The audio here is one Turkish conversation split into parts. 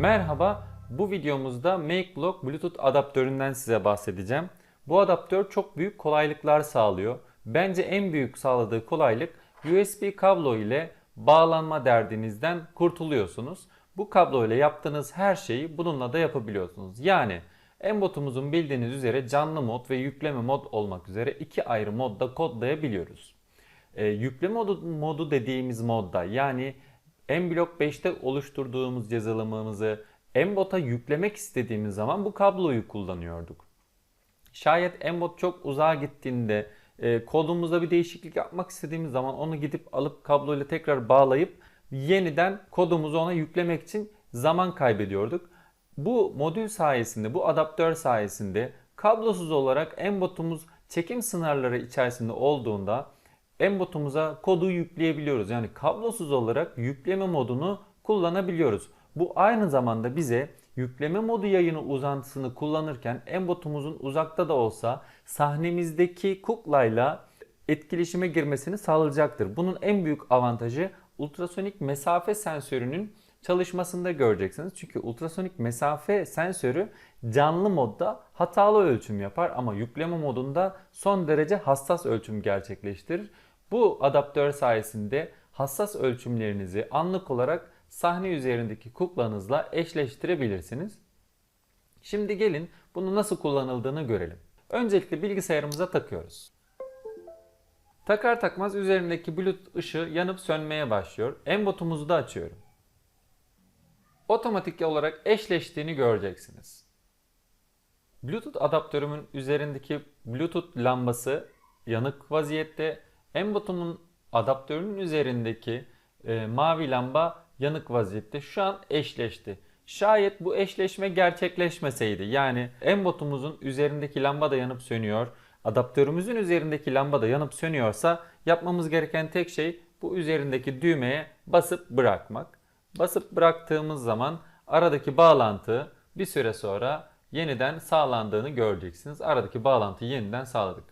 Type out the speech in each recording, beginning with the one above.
Merhaba, bu videomuzda MakeBlock Bluetooth adaptöründen size bahsedeceğim. Bu adaptör çok büyük kolaylıklar sağlıyor. Bence en büyük sağladığı kolaylık USB kablo ile bağlanma derdinizden kurtuluyorsunuz. Bu kablo ile yaptığınız her şeyi bununla da yapabiliyorsunuz. Yani Embotumuzun bildiğiniz üzere canlı mod ve yükleme mod olmak üzere iki ayrı modda kodlayabiliyoruz. E, yükleme modu, modu dediğimiz modda yani Mblock 5'te oluşturduğumuz yazılımımızı Mbot'a yüklemek istediğimiz zaman bu kabloyu kullanıyorduk. Şayet Mbot çok uzağa gittiğinde e, kodumuzda bir değişiklik yapmak istediğimiz zaman onu gidip alıp kabloyla tekrar bağlayıp yeniden kodumuzu ona yüklemek için zaman kaybediyorduk. Bu modül sayesinde, bu adaptör sayesinde kablosuz olarak Mbot'umuz çekim sınırları içerisinde olduğunda Mbot'umuza kodu yükleyebiliyoruz. Yani kablosuz olarak yükleme modunu kullanabiliyoruz. Bu aynı zamanda bize yükleme modu yayını uzantısını kullanırken Mbot'umuzun uzakta da olsa sahnemizdeki kuklayla etkileşime girmesini sağlayacaktır. Bunun en büyük avantajı ultrasonik mesafe sensörünün çalışmasında göreceksiniz. Çünkü ultrasonik mesafe sensörü canlı modda hatalı ölçüm yapar ama yükleme modunda son derece hassas ölçüm gerçekleştirir. Bu adaptör sayesinde hassas ölçümlerinizi anlık olarak sahne üzerindeki kuklanızla eşleştirebilirsiniz. Şimdi gelin bunu nasıl kullanıldığını görelim. Öncelikle bilgisayarımıza takıyoruz. Takar takmaz üzerindeki Bluetooth ışığı yanıp sönmeye başlıyor. Embotumuzu da açıyorum. Otomatik olarak eşleştiğini göreceksiniz. Bluetooth adaptörümün üzerindeki Bluetooth lambası yanık vaziyette. Embotumun adaptörünün üzerindeki e, mavi lamba yanık vaziyette. Şu an eşleşti. Şayet bu eşleşme gerçekleşmeseydi yani embotumuzun üzerindeki lamba da yanıp sönüyor, adaptörümüzün üzerindeki lamba da yanıp sönüyorsa yapmamız gereken tek şey bu üzerindeki düğmeye basıp bırakmak. Basıp bıraktığımız zaman aradaki bağlantı bir süre sonra yeniden sağlandığını göreceksiniz. Aradaki bağlantıyı yeniden sağladık.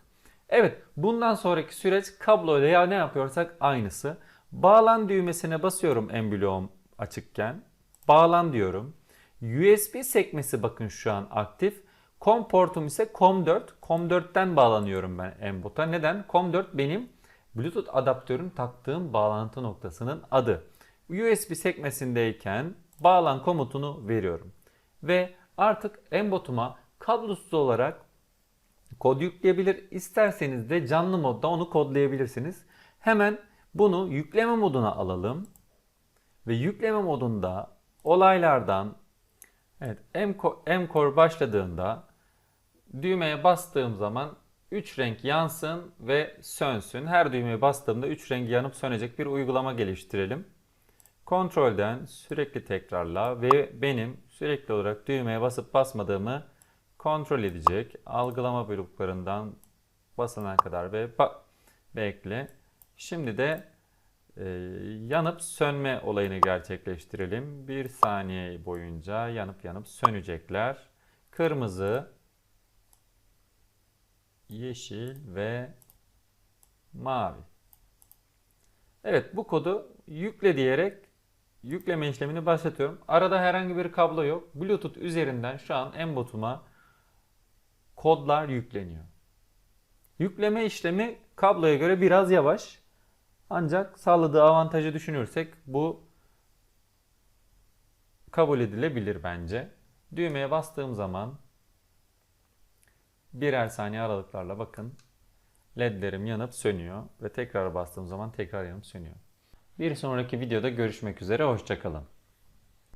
Evet bundan sonraki süreç kablo ile ya ne yapıyorsak aynısı. Bağlan düğmesine basıyorum embloğum açıkken. Bağlan diyorum. USB sekmesi bakın şu an aktif. COM portum ise COM4. COM4'ten bağlanıyorum ben Embot'a. Neden? COM4 benim Bluetooth adaptörün taktığım bağlantı noktasının adı. USB sekmesindeyken bağlan komutunu veriyorum. Ve artık Embot'uma kablosuz olarak kod yükleyebilir. İsterseniz de canlı modda onu kodlayabilirsiniz. Hemen bunu yükleme moduna alalım. Ve yükleme modunda olaylardan evet M-Core başladığında düğmeye bastığım zaman 3 renk yansın ve sönsün. Her düğmeye bastığımda 3 renk yanıp sönecek bir uygulama geliştirelim. Kontrolden sürekli tekrarla ve benim sürekli olarak düğmeye basıp basmadığımı kontrol edecek. Algılama bloklarından basana kadar ve bekle. Şimdi de e, yanıp sönme olayını gerçekleştirelim. Bir saniye boyunca yanıp yanıp sönecekler. Kırmızı, yeşil ve mavi. Evet bu kodu yükle diyerek yükleme işlemini başlatıyorum. Arada herhangi bir kablo yok. Bluetooth üzerinden şu an Mbot'uma kodlar yükleniyor. Yükleme işlemi kabloya göre biraz yavaş. Ancak sağladığı avantajı düşünürsek bu kabul edilebilir bence. Düğmeye bastığım zaman birer saniye aralıklarla bakın ledlerim yanıp sönüyor ve tekrar bastığım zaman tekrar yanıp sönüyor. Bir sonraki videoda görüşmek üzere hoşçakalın.